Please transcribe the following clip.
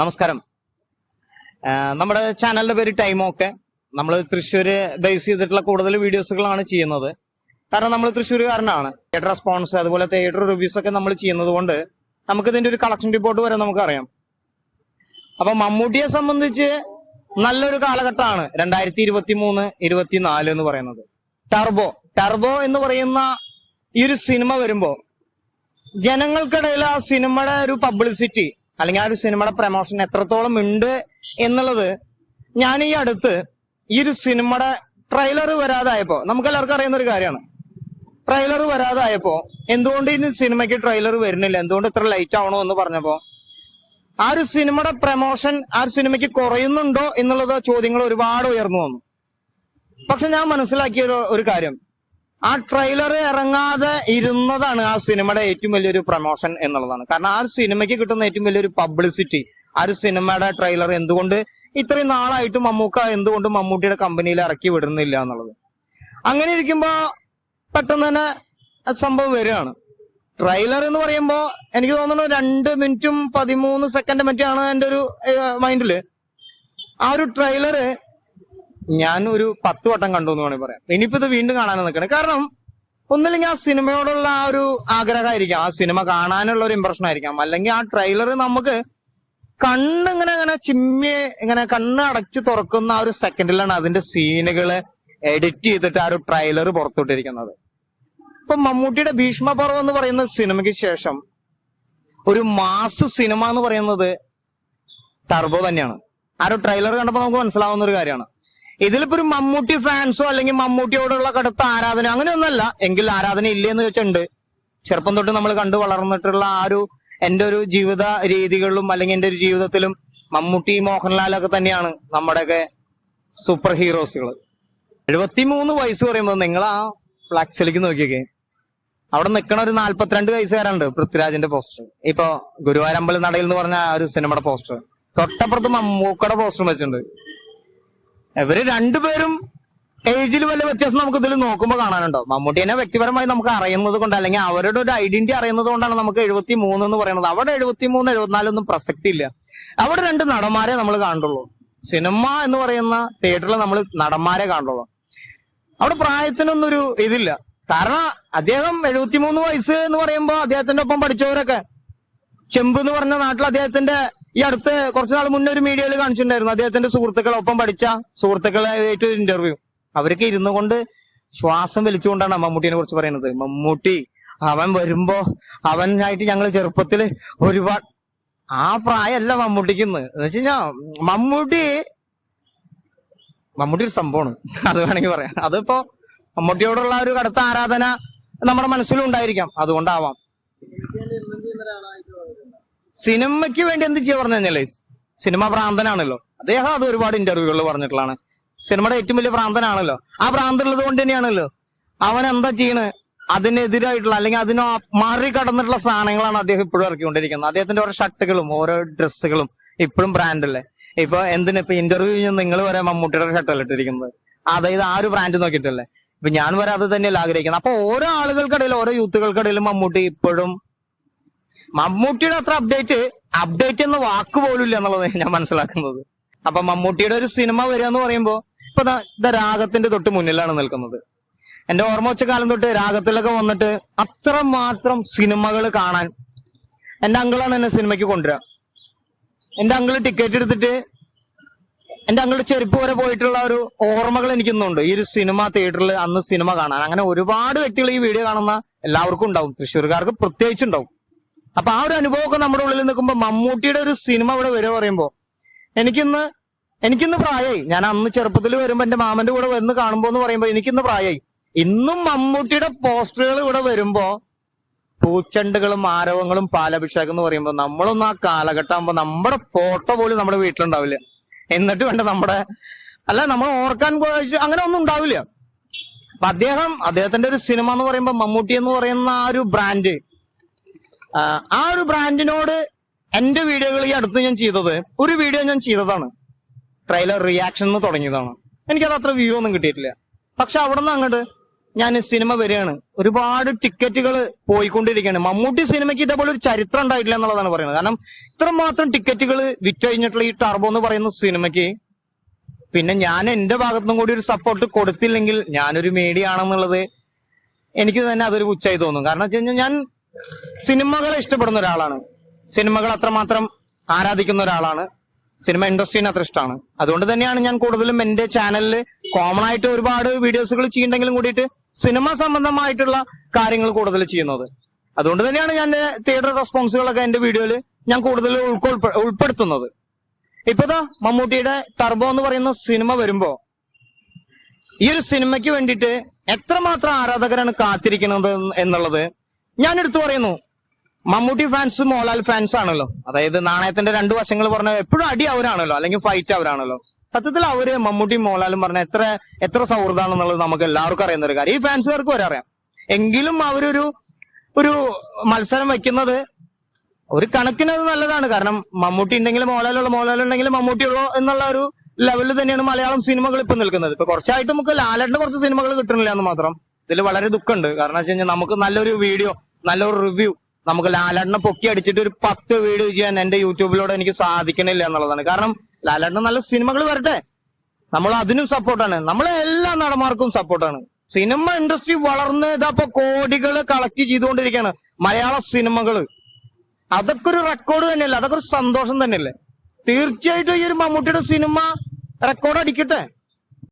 നമസ്കാരം. നമ്മുടെ ചാനലിന്റെ പേര് ടൈമോക്കെ. നമ്മൾ തൃശ്ശൂര് ബേസ് ചെയ്തിട്ടുള്ള കൂടുതൽ വീഡിയോസുകളാണ് ചെയ്യുന്നത്. കാരണം നമ്മൾ തൃശ്ശൂരുകാരനാണ്. തിയേറ്റർ റെസ്പോൺസ് അതുപോലെ തിയേറ്റർ റിവ്യൂസ് ഒക്കെ നമ്മൾ ചെയ്യുന്നത് കൊണ്ട് നമുക്ക് ഇതിന്റെ ഒരു കളക്ഷൻ റിപ്പോർട്ട് വരെ നമുക്കറിയാം അപ്പൊ മമ്മൂട്ടിയെ സംബന്ധിച്ച് നല്ലൊരു കാലഘട്ടമാണ് രണ്ടായിരത്തി ഇരുപത്തി മൂന്ന് ഇരുപത്തിനാല് എന്ന് പറയുന്നത്. ടർബോ. ടർബോ എന്ന് പറയുന്ന ഈ ഒരു സിനിമ വരുമ്പോ ജനങ്ങൾക്കിടയിൽ ആ സിനിമയുടെ ഒരു പബ്ലിസിറ്റി അല്ലെങ്കിൽ ആ ഒരു സിനിമയുടെ പ്രമോഷൻ എത്രത്തോളം ഉണ്ട് എന്നുള്ളത് ഞാൻ ഈ അടുത്ത് ഈ ഒരു സിനിമയുടെ ട്രെയിലർ വരാതായപ്പോ നമുക്ക് എല്ലാവർക്കും അറിയുന്ന ഒരു കാര്യമാണ്. ട്രെയിലർ വരാതായപ്പോ എന്തുകൊണ്ട് ഇനി സിനിമയ്ക്ക് ട്രെയിലർ വരുന്നില്ല? എന്തുകൊണ്ട് ഇത്ര ലൈറ്റ് ആവണോ എന്ന് പറഞ്ഞപ്പോ ആ ഒരു സിനിമയുടെ പ്രമോഷൻ ആ ഒരു സിനിമയ്ക്ക് കുറയുന്നുണ്ടോ എന്നുള്ളത് ചോദ്യങ്ങൾ ഒരുപാട് ഉയർന്നു വന്നു. പക്ഷെ ഞാൻ മനസ്സിലാക്കിയ ഒരു- കാര്യം. ആ ട്രെയിലർ ഇറങ്ങാതെ ഇരുന്നതാണ് ആ സിനിമയുടെ ഏറ്റവും വലിയൊരു പ്രൊമോഷൻ എന്നുള്ളതാണ്. കാരണം ആ സിനിമയ്ക്ക് കിട്ടുന്ന ഏറ്റവും വലിയൊരു പബ്ലിസിറ്റി ആ ഒരു സിനിമയുടെ ട്രെയിലർ എന്തുകൊണ്ട് ഇത്രയും നാളായിട്ട് മമ്മൂക്ക എന്തുകൊണ്ട് മമ്മൂട്ടിയുടെ കമ്പനിയിൽ ഇറക്കി വിടുന്നില്ല എന്നുള്ളത്. അങ്ങനെ ഇരിക്കുമ്പോ പെട്ടെന്ന് തന്നെ സംഭവം വരികയാണ്. ട്രെയിലർ എന്ന് പറയുമ്പോ എനിക്ക് തോന്നുന്നു രണ്ട് മിനിറ്റും പതിമൂന്ന് സെക്കൻഡ് മറ്റാണ് എന്റെ ഒരു മൈൻഡിൽ ആ ഒരു ട്രെയിലറ് ഞാൻ ഒരു പത്ത് വട്ടം കണ്ടു എന്ന് വേണമെങ്കിൽ പറയാം. ഇനിയിപ്പോ ഇത് വീണ്ടും കാണാൻ നിൽക്കണം. കാരണം ഒന്നില്ലെങ്കിൽ ആ സിനിമയോടുള്ള ആ ഒരു ആഗ്രഹമായിരിക്കാം. ആ സിനിമ കാണാനുള്ള ഒരു ഇമ്പ്രഷൻ ആയിരിക്കാം. അല്ലെങ്കിൽ ആ ട്രെയിലർ നമുക്ക് കണ്ണ് ഇങ്ങനെ ഇങ്ങനെ ചിമ്മി ഇങ്ങനെ കണ്ണ് അടച്ചു തുറക്കുന്ന ആ ഒരു സെക്കൻഡിലാണ് അതിന്റെ സീനുകൾ എഡിറ്റ് ചെയ്തിട്ട് ആ ഒരു ട്രെയിലർ പുറത്തുവിട്ടിരിക്കുന്നത്. ഇപ്പൊ മമ്മൂട്ടിയുടെ ഭീഷ്മപർവം എന്ന് പറയുന്ന സിനിമയ്ക്ക് ശേഷം ഒരു മാസ് സിനിമ എന്ന് പറയുന്നത് ടർബോ തന്നെയാണ്. ആ ഒരു ട്രെയിലർ കണ്ടപ്പോൾ നമുക്ക് മനസ്സിലാവുന്ന ഒരു കാര്യമാണ്. ഇതിലിപ്പോ ഒരു മമ്മൂട്ടി ഫാൻസോ അല്ലെങ്കിൽ മമ്മൂട്ടിയോടുള്ള കടുത്ത ആരാധന അങ്ങനെയൊന്നല്ല എങ്കിൽ ആരാധന ഇല്ലേന്ന് ചോദിച്ചുണ്ട് ചെറുപ്പം തൊട്ട് നമ്മൾ കണ്ടു വളർന്നിട്ടുള്ള ആ ഒരു എന്റെ ഒരു ജീവിത രീതികളിലും അല്ലെങ്കിൽ എന്റെ ഒരു ജീവിതത്തിലും മമ്മൂട്ടി മോഹൻലാലൊക്കെ തന്നെയാണ് നമ്മുടെയൊക്കെ സൂപ്പർ ഹീറോസുകൾ. എഴുപത്തിമൂന്ന് വയസ്സ് പറയുമ്പോൾ നിങ്ങൾ ആ ഫ്ലക്സിലേക്ക് നോക്കിയൊക്കെ. അവിടെ നിൽക്കണ ഒരു നാല്പത്തിരണ്ട് വയസ്സുകാരുണ്ട് പൃഥ്വിരാജിന്റെ പോസ്റ്റർ ഇപ്പൊ ഗുരുവായൂരമ്പല നടയിൽ എന്ന് പറഞ്ഞ ആ ഒരു സിനിമയുടെ പോസ്റ്റർ തൊട്ടപ്പുറത്ത് മമ്മൂക്കയുടെ പോസ്റ്ററും വെച്ചിട്ടുണ്ട്. ഇവർ രണ്ടുപേരും ഏജിൽ വല്ല വ്യത്യാസം നമുക്ക് ഇതിൽ നോക്കുമ്പോൾ കാണാനുണ്ടോ? മമ്മൂട്ടിനെ വ്യക്തിപരമായി നമുക്ക് അറിയുന്നത് കൊണ്ട് അല്ലെങ്കിൽ അവരുടെ ഒരു ഐഡന്റിറ്റി അറിയുന്നത് കൊണ്ടാണ് നമുക്ക് എഴുപത്തി മൂന്ന് എന്ന് പറയുന്നത്. അവിടെ എഴുപത്തി മൂന്ന് എഴുപത്തിനാല് ഒന്നും പ്രസക്തി ഇല്ല. അവിടെ രണ്ട് നടന്മാരെ നമ്മൾ കാണുള്ളൂ സിനിമ എന്ന് പറയുന്ന തിയേറ്ററിൽ നമ്മൾ നടന്മാരെ കാണുള്ളൂ അവിടെ പ്രായത്തിനൊന്നും ഒരു ഇതില്ല. കാരണം അദ്ദേഹം എഴുപത്തി മൂന്ന് വയസ്സ് എന്ന് പറയുമ്പോൾ അദ്ദേഹത്തിന്റെ ഒപ്പം പഠിച്ചവരൊക്കെ. ചെമ്പ് എന്ന് പറഞ്ഞ നാട്ടിൽ അദ്ദേഹത്തിന്റെ ഈ അടുത്ത് കുറച്ചു നാൾ മുന്നേ ഒരു മീഡിയയിൽ കാണിച്ചിട്ടുണ്ടായിരുന്നു. അദ്ദേഹത്തിന്റെ സുഹൃത്തുക്കളെ ഒപ്പം പഠിച്ച സുഹൃത്തുക്കളായിട്ട് ഒരു ഇന്റർവ്യൂ അവരൊക്കെ ഇരുന്നു കൊണ്ട് ശ്വാസം വലിച്ചുകൊണ്ടാണ് മമ്മൂട്ടിനെ കുറിച്ച് പറയുന്നത്. മമ്മൂട്ടി അവൻ വരുമ്പോ അവനായിട്ട് ഞങ്ങൾ ചെറുപ്പത്തിൽ ഒരുപാട് ആ പ്രായമല്ല മമ്മൂട്ടിക്കുന്ന് എന്ന് വെച്ച് മമ്മൂട്ടി മമ്മൂട്ടി ഒരു സംഭവമാണ്. അത് വേണമെങ്കിൽ പറയാം. അതിപ്പോ മമ്മൂട്ടിയോടുള്ള ഒരു കടുത്ത ആരാധന നമ്മുടെ മനസ്സിലും ഉണ്ടായിരിക്കാം. അതുകൊണ്ടാവാം. സിനിമയ്ക്ക് വേണ്ടി എന്ത് ചെയ്യാ പറഞ്ഞു കഴിഞ്ഞാലേ? സിനിമ ഭ്രാന്തനാണല്ലോ. അദ്ദേഹം അത് ഒരുപാട് ഇന്റർവ്യൂകളിൽ പറഞ്ഞിട്ടുള്ളതാണ്. സിനിമയുടെ ഏറ്റവും വലിയ ഭ്രാന്തനാണല്ലോ. ആ ഭ്രാന്തുള്ളത് കൊണ്ട് തന്നെയാണല്ലോ. അവൻ എന്താ ചെയ്യണ്? അതിനെതിരായിട്ടുള്ള അല്ലെങ്കിൽ അതിന് മറികടന്നിട്ടുള്ള സാധനങ്ങളാണ് അദ്ദേഹം ഇപ്പോഴും ഇറക്കിക്കൊണ്ടിരിക്കുന്നത്. അദ്ദേഹത്തിന്റെ ഓരോ ഷർട്ടുകളും ഓരോ ഡ്രസ്സുകളും ഇപ്പോഴും ബ്രാൻഡല്ലേ ഇപ്പൊ എന്തിനാ ഇപ്പൊ ഇന്റർവ്യൂ നിങ്ങൾ വരെ മമ്മൂട്ടിയുടെ ഷർട്ടല്ല ഇട്ടിരിക്കുന്നത്? അതായത് ആ ഒരു ബ്രാൻഡ് നോക്കിയിട്ടല്ലേ. ഇപ്പൊ ഞാൻ വരെ അത് തന്നെയല്ല ആഗ്രഹിക്കുന്നത്. അപ്പൊ ഓരോ ആളുകൾക്കിടയിൽ ഓരോ യൂത്തുകൾക്കിടയിലും മമ്മൂട്ടി ഇപ്പോഴും മമ്മൂട്ടിയുടെ അത്ര അപ്ഡേറ്റ് അപ്ഡേറ്റ് എന്ന വാക്ക് പോലും ഇല്ല എന്നുള്ളത് ഞാൻ മനസ്സിലാക്കുന്നത്. അപ്പൊ മമ്മൂട്ടിയുടെ ഒരു സിനിമ വരിക എന്ന് പറയുമ്പോ ഇപ്പൊ രാഗത്തിന്റെ തൊട്ട് മുന്നിലാണ് നിൽക്കുന്നത്. എന്റെ ഓർമ്മ വെച്ച കാലം തൊട്ട് രാഗത്തിലൊക്കെ വന്നിട്ട് അത്ര മാത്രം സിനിമകൾ കാണാൻ എന്റെ അങ്കിളാണ് എന്നെ സിനിമയ്ക്ക് കൊണ്ടുവരിക എന്റെ അങ്കിൾ ടിക്കറ്റ് എടുത്തിട്ട് എന്റെ അങ്കിളുടെ ചെരുപ്പ് വരെ പോയിട്ടുള്ള ഒരു ഓർമ്മകൾ എനിക്കിന്നുണ്ട്. ഈ ഒരു സിനിമ തിയേറ്ററിൽ അന്ന് സിനിമ കാണാൻ. അങ്ങനെ ഒരുപാട് വ്യക്തികൾ ഈ വീഡിയോ കാണുന്ന എല്ലാവർക്കും ഉണ്ടാവും. തൃശ്ശൂർക്കാർക്ക് പ്രത്യേകിച്ചുണ്ടാവും അപ്പൊ ആ ഒരു അനുഭവമൊക്കെ നമ്മുടെ ഉള്ളിൽ നിൽക്കുമ്പോ മമ്മൂട്ടിയുടെ ഒരു സിനിമ ഇവിടെ വരിക പറയുമ്പോ എനിക്കിന്ന് എനിക്കിന്ന് പ്രായമായി ഞാൻ അന്ന് ചെറുപ്പത്തിൽ വരുമ്പോ എന്റെ മാമന്റെ കൂടെ വന്ന് കാണുമ്പോ എന്ന് പറയുമ്പോ എനിക്കിന്ന് പ്രായമായി ഇന്നും മമ്മൂട്ടിയുടെ പോസ്റ്ററുകൾ ഇവിടെ വരുമ്പോ പൂച്ചണ്ടുകളും ആരവങ്ങളും പാലഭിഷേകം എന്ന് പറയുമ്പോ നമ്മളൊന്നും ആ കാലഘട്ടം ആകുമ്പോ നമ്മുടെ ഫോട്ടോ പോലും നമ്മുടെ വീട്ടിലുണ്ടാവില്ല. എന്നിട്ട് വേണ്ട നമ്മുടെ അല്ല നമ്മൾ ഓർക്കാൻ അങ്ങനെ ഒന്നും ഉണ്ടാവില്ല. അപ്പൊ അദ്ദേഹം അദ്ദേഹത്തിന്റെ ഒരു സിനിമ എന്ന് പറയുമ്പോ മമ്മൂട്ടി എന്ന് പറയുന്ന ആ ഒരു ബ്രാൻഡ് ആ ഒരു ബ്രാൻഡിനോട് എന്റെ വീഡിയോകൾ ഈ അടുത്ത് ഞാൻ ചെയ്തത് ഒരു വീഡിയോ ഞാൻ ചെയ്തതാണ്. ട്രെയിലർ റിയാക്ഷൻ എന്ന് തുടങ്ങിയതാണ്. എനിക്കത് അത്ര വ്യൂ ഒന്നും കിട്ടിയിട്ടില്ല. പക്ഷെ അവിടെ നിന്ന് അങ്ങോട്ട് ഞാൻ സിനിമ വരികയാണ്. ഒരുപാട് ടിക്കറ്റുകൾ പോയിക്കൊണ്ടിരിക്കുകയാണ്. മമ്മൂട്ടി സിനിമയ്ക്ക് ഇതേപോലെ ഒരു ചരിത്രം ഉണ്ടായിട്ടില്ല എന്നുള്ളതാണ് പറയുന്നത്. കാരണം ഇത്ര മാത്രം ടിക്കറ്റുകൾ വിറ്റഴിഞ്ഞിട്ടുള്ള ഈ ടർബോ എന്ന് പറയുന്ന സിനിമയ്ക്ക് പിന്നെ ഞാൻ എന്റെ ഭാഗത്തുനിന്നും കൂടി ഒരു സപ്പോർട്ട് കൊടുത്തില്ലെങ്കിൽ ഞാനൊരു മീഡിയ ആണെന്നുള്ളത് എനിക്ക് തന്നെ അതൊരു പുച്ഛായി തോന്നും. കാരണം വെച്ച് കഴിഞ്ഞാൽ ഞാൻ സിനിമകളെ ഇഷ്ടപ്പെടുന്ന ഒരാളാണ്. സിനിമകൾ അത്രമാത്രം ആരാധിക്കുന്ന ഒരാളാണ്. സിനിമ ഇൻഡസ്ട്രീനെ അത്ര ഇഷ്ടമാണ് അതുകൊണ്ട് തന്നെയാണ് ഞാൻ കൂടുതലും എന്റെ ചാനലിൽ കോമൺ ആയിട്ട് ഒരുപാട് വീഡിയോസുകൾ ചെയ്യുന്നുണ്ടെങ്കിലും കൂടിയിട്ട് സിനിമ സംബന്ധമായിട്ടുള്ള കാര്യങ്ങൾ കൂടുതൽ ചെയ്യുന്നത്. അതുകൊണ്ട് തന്നെയാണ് ഞാൻ തിയേറ്റർ റെസ്പോൺസുകളൊക്കെ എന്റെ വീഡിയോയിൽ ഞാൻ കൂടുതൽ ഉൾക്കൊൾ- ഉൾപ്പെടുത്തുന്നത്. ഇപ്പതാ മമ്മൂട്ടിയുടെ ടർബോ എന്ന് പറയുന്ന സിനിമ വരുമ്പോ ഈ ഒരു സിനിമയ്ക്ക് വേണ്ടിയിട്ട് എത്രമാത്രം ആരാധകരാണ് കാത്തിരിക്കുന്നത് എന്നുള്ളത് ഞാൻ എടുത്തു പറയുന്നു. മമ്മൂട്ടി ഫാൻസ് മോഹൻലാൽ ഫാൻസ് ആണല്ലോ. അതായത് നാണയത്തിന്റെ രണ്ട് വശങ്ങൾ പറഞ്ഞ എപ്പോഴും അടി അവരാണല്ലോ അല്ലെങ്കിൽ ഫൈറ്റ് അവരാണല്ലോ. സത്യത്തിൽ അവർ മമ്മൂട്ടി മോഹൻലാലും പറഞ്ഞ എത്ര എത്ര സൗഹൃദമാണെന്നുള്ളത് നമുക്ക് എല്ലാവർക്കും അറിയുന്ന ഒരു കാര്യം. ഈ ഫാൻസുകാർക്ക് വരെ അറിയാം. എങ്കിലും അവരൊരു ഒരു മത്സരം വെക്കുന്നത് ഒരു കണക്കിന് അത് നല്ലതാണ്. കാരണം മമ്മൂട്ടി ഉണ്ടെങ്കിൽ മോഹൻലാലുള്ള മോഹൻലാൽ ഉണ്ടെങ്കിൽ മമ്മൂട്ടി ഉള്ളോ എന്നുള്ള ഒരു ലെവലിൽ തന്നെയാണ് മലയാളം സിനിമകൾ ഇപ്പൊ നിൽക്കുന്നത്. ഇപ്പൊ കുറച്ചായിട്ട് നമുക്ക് ലാലേട്ടന്റെ കുറച്ച് സിനിമകൾ കിട്ടണില്ല എന്ന് മാത്രം. ഇതിൽ വളരെ ദുഃഖമുണ്ട്. കാരണം വെച്ച് കഴിഞ്ഞാൽ നമുക്ക് നല്ലൊരു വീഡിയോ നല്ലൊരു റിവ്യൂ നമുക്ക് ലാലണ്ണ പൊക്കി അടിച്ചിട്ട് ഒരു പത്ത് വീഡിയോ ചെയ്യാൻ എന്റെ യൂട്യൂബിലൂടെ എനിക്ക് സാധിക്കണില്ല എന്നുള്ളതാണ്. കാരണം ലാലണ്ണ നല്ല സിനിമകൾ വരട്ടെ. നമ്മൾ അതിനും സപ്പോർട്ടാണ് നമ്മളെ എല്ലാ നടന്മാർക്കും സപ്പോർട്ടാണ് സിനിമ ഇൻഡസ്ട്രി വളർന്ന് ഇതപ്പോ കോടികൾ കളക്ട് ചെയ്തുകൊണ്ടിരിക്കുകയാണ് മലയാള സിനിമകൾ അതൊക്കെ ഒരു റെക്കോർഡ് തന്നെയല്ലേ? അതൊക്കെ ഒരു സന്തോഷം തന്നെയല്ലേ? തീർച്ചയായിട്ടും ഈ ഒരു മമ്മൂട്ടിയുടെ സിനിമ റെക്കോർഡ് അടിക്കട്ടെ.